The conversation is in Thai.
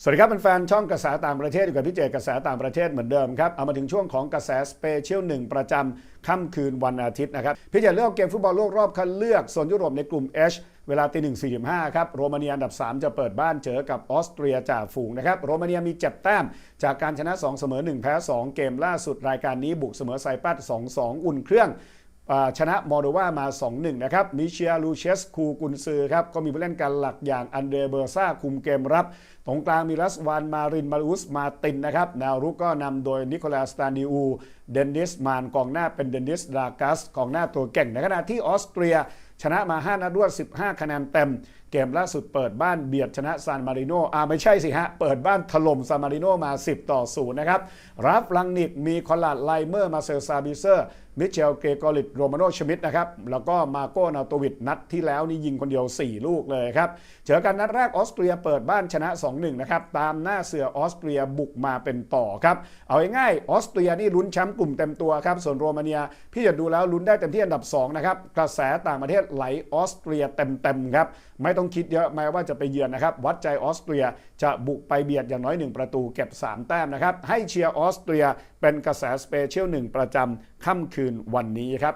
สวัสดีครับเป็นแฟนๆช่องกระแสต่างประเทศอยู่กับพี่เจกระแสต่างประเทศเหมือนเดิมครับ เอามาถึงช่วงของกระแสสเปเชียลหนึ่งประจำค่ำคืนวันอาทิตย์นะครับ พี่เจเลือกเกมฟุตบอลโลกรอบคัดเลือกโซนยุโรปในกลุ่ม H เวลาตีหนึ่งสี่สิบห้าครับ โรมาเนียอันดับ 3 จะเปิดบ้านเจอกับออสเตรียจ่าฝูงนะครับ โรมาเนียมี7แต้ม จากการชนะ 2 เสมอ 1 แพ้ 2 เกมล่าสุดรายการนี้บุกเสมอไซปัส2-2 อุ่นเครื่อง ชนะมอลโดวามา 2-1 นะครับ มิเชียลูเชสคูกุนซือครับ ก็มีผู้เล่นกันหลักอย่างอันเดรเบอร์ซ่าคุมเกมรับ ตรงกลางมีรัสวานมาริน มารุส มาตินนะครับ แนวรุกก็นำโดยนิโคลัสตานิอูเดนนิส มาน กองหน้าเป็นเดนนิส ดากัส กองหน้าตัวเก่ง ในขณะที่ออสเตรีย ชนะมา 5 นัดรวด 15 คะแนนเต็ม เกมล่าสุดเปิดบ้านเบียดชนะซานมาริโนอ่าไม่ใช่สิฮะ เปิดบ้านถล่มซานมาริโนมา 10 ต่อ 0 นะครับ รับลังนิกมีคอลลาดไลเมอร์มาเซลซาบิเซอร์ มิเชลเกรกอริตโรมาโนชมิดนะครับ แล้วก็มาโกนาโตวิดนัดที่แล้วนี่ยิงคนเดียว 4 ลูกเลยครับ เจอกันนัดแรกออสเตรียเปิดบ้านชนะ 2-1 นะครับ ตามหน้าเสือออสเตรียบุกมาเป็นต่อครับ เอาง่ายๆออสเตรียนี่ลุ้นแชมป์กลุ่มเต็มตัวครับ ส่วนโรมาเนียพี่จะดูแล้วลุ้นได้เต็มที่อันดับ2นะครับ กระแสต่างประเทศไหลออสเตรียเต็มๆครับไม่ต้องคิดเยอะแม้ว่าจะไปเยือนนะครับวัดใจออสเตรียจะบุกไปเบียดอย่างน้อย 1 ประตูเก็บ 3 แต้มนะครับให้เชียร์ออสเตรียเป็นกระแสสเปเชียลหนึ่งประจำค่ำคืนวันนี้ครับ